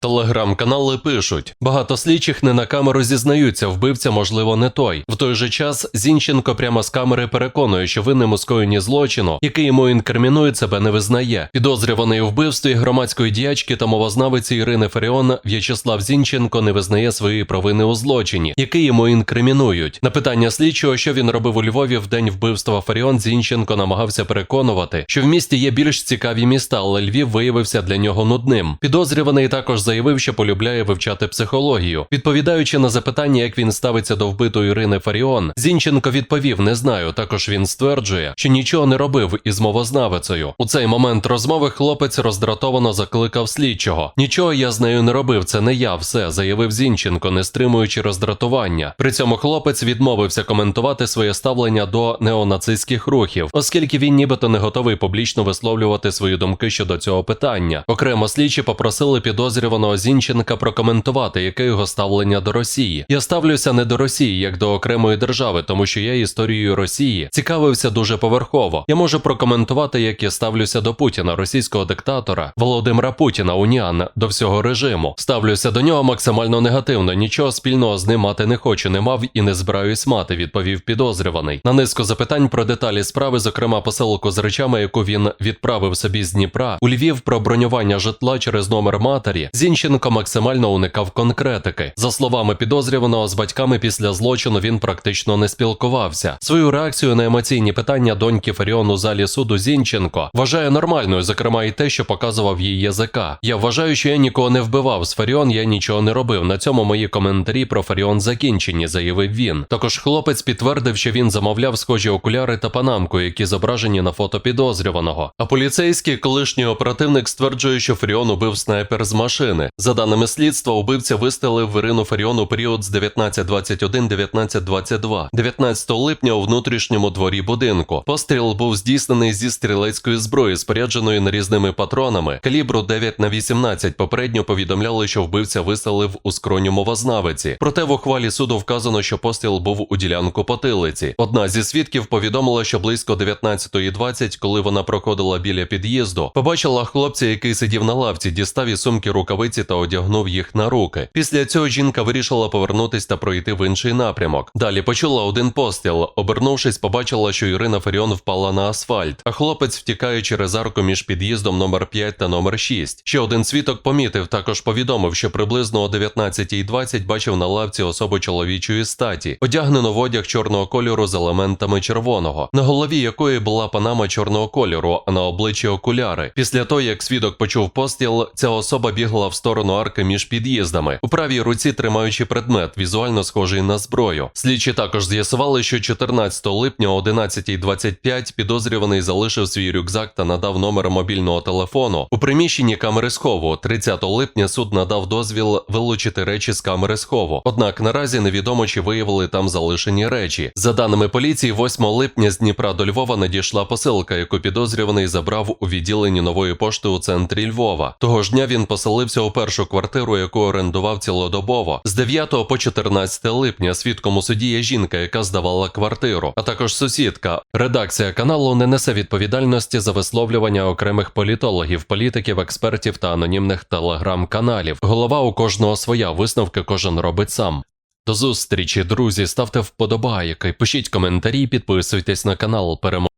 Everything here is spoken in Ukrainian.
Телеграм-канали пишуть: багато слідчих не на камеру зізнаються, вбивця, можливо, не той. В той же час Зінченко прямо з камери переконує, що винним у скоєнні злочину, який йому інкримінують, себе не визнає. Підозрюваний у вбивстві громадської діячки та мовознавиці Ірини Фаріон В'ячеслав Зінченко не визнає своєї провини у злочині, який йому інкримінують. На питання слідчого, що він робив у Львові в день вбивства Фаріон, Зінченко намагався переконувати, що в місті є більш цікаві міста, але Львів виявився для нього нудним. Підозрюваний також заявив, що полюбляє вивчати психологію. Відповідаючи на запитання, як він ставиться до вбитої Ірини Фаріон, Зінченко відповів: не знаю. Також він стверджує, що нічого не робив із мовознавицею. У цей момент розмови хлопець роздратовано закликав слідчого. Нічого я з нею не робив, це не я, все заявив Зінченко, не стримуючи роздратування. При цьому хлопець відмовився коментувати своє ставлення до неонацистських рухів, оскільки він нібито не готовий публічно висловлювати свої думки щодо цього питання. Окремо слідчі попросили підозрюваного Зінченка прокоментувати, яке його ставлення до Росії. Я ставлюся не до Росії як до окремої держави, тому що я історією Росії цікавився дуже поверхово. Я можу прокоментувати, як я ставлюся до Путіна, російського диктатора Володимира Путіна, уніан до всього режиму. Ставлюся до нього максимально негативно. Нічого спільного з ним мати не хочу, не мав і не збираюсь мати. Відповів підозрюваний. На низку запитань про деталі справи, зокрема посилку з речами, яку він відправив собі з Дніпра у Львів про бронювання житла через номер матері. Зінченко максимально уникав конкретики. За словами підозрюваного, з батьками після злочину він практично не спілкувався. Свою реакцію на емоційні питання доньки Фаріон у залі суду Зінченко вважає нормальною, зокрема і те, що показував її язика. Я вважаю, що я нікого не вбивав. З Фаріон я нічого не робив. На цьому мої коментарі про Фаріон закінчені, заявив він. Також хлопець підтвердив, що він замовляв схожі окуляри та панамку, які зображені на фото підозрюваного. А поліцейський колишній оперативник стверджує, що Фаріон убив снайпер з машини. За даними слідства, убивця вистрелив в Ірину Фаріон у період з 1921-1922, 19 липня у внутрішньому дворі будинку. Постріл був здійснений зі стрілецької зброї, спорядженої нарізними патронами, калібру 9 на 18 Попередньо повідомляли, що вбивця вистрелив у скроню мовознавиці. Проте в ухвалі суду вказано, що постріл був у ділянку потилиці. Одна зі свідків повідомила, що близько 19.20, коли вона проходила біля під'їзду, побачила хлопця, який сидів на лавці, дістав із сумки рукавиці та одягнув їх на руки. Після цього жінка вирішила повернутись та пройти в інший напрямок. Далі почула один постріл. Обернувшись, побачила, що Ірина Фаріон впала на асфальт, а хлопець втікає через арку між під'їздом номер 5 та номер 6. Ще один свідок помітив, також повідомив, що приблизно о 19.20 бачив на лавці особу чоловічої статі, одягнену в одяг чорного кольору з елементами червоного, на голові якої була панама чорного кольору, а на обличчі окуляри. Після того, як свідок почув постріл, ця особа бігла в сторону арки між під'їздами, у правій руці тримаючи предмет, візуально схожий на зброю. Слідчі також з'ясували, що 14 липня о 11.25 підозрюваний залишив свій рюкзак та надав номер мобільного телефону у приміщенні камери схову. 30 липня суд надав дозвіл вилучити речі з камери схову. Однак наразі невідомо, чи виявили там залишені речі. За даними поліції, 8 липня з Дніпра до Львова надійшла посилка, яку підозрюваний забрав у відділенні нової пошти у центрі Львова. Того ж дня він поселився у першу квартиру, яку орендував цілодобово. З 9 по 14 липня свідком у суді є жінка, яка здавала квартиру, а також сусідка. Редакція каналу не несе відповідальності за висловлювання окремих політологів, політиків, експертів та анонімних телеграм-каналів. Голова у кожного своя висновки кожен робить сам. До зустрічі, друзі. Ставте вподобайки, пишіть коментарі, підписуйтесь на канал. Перемо.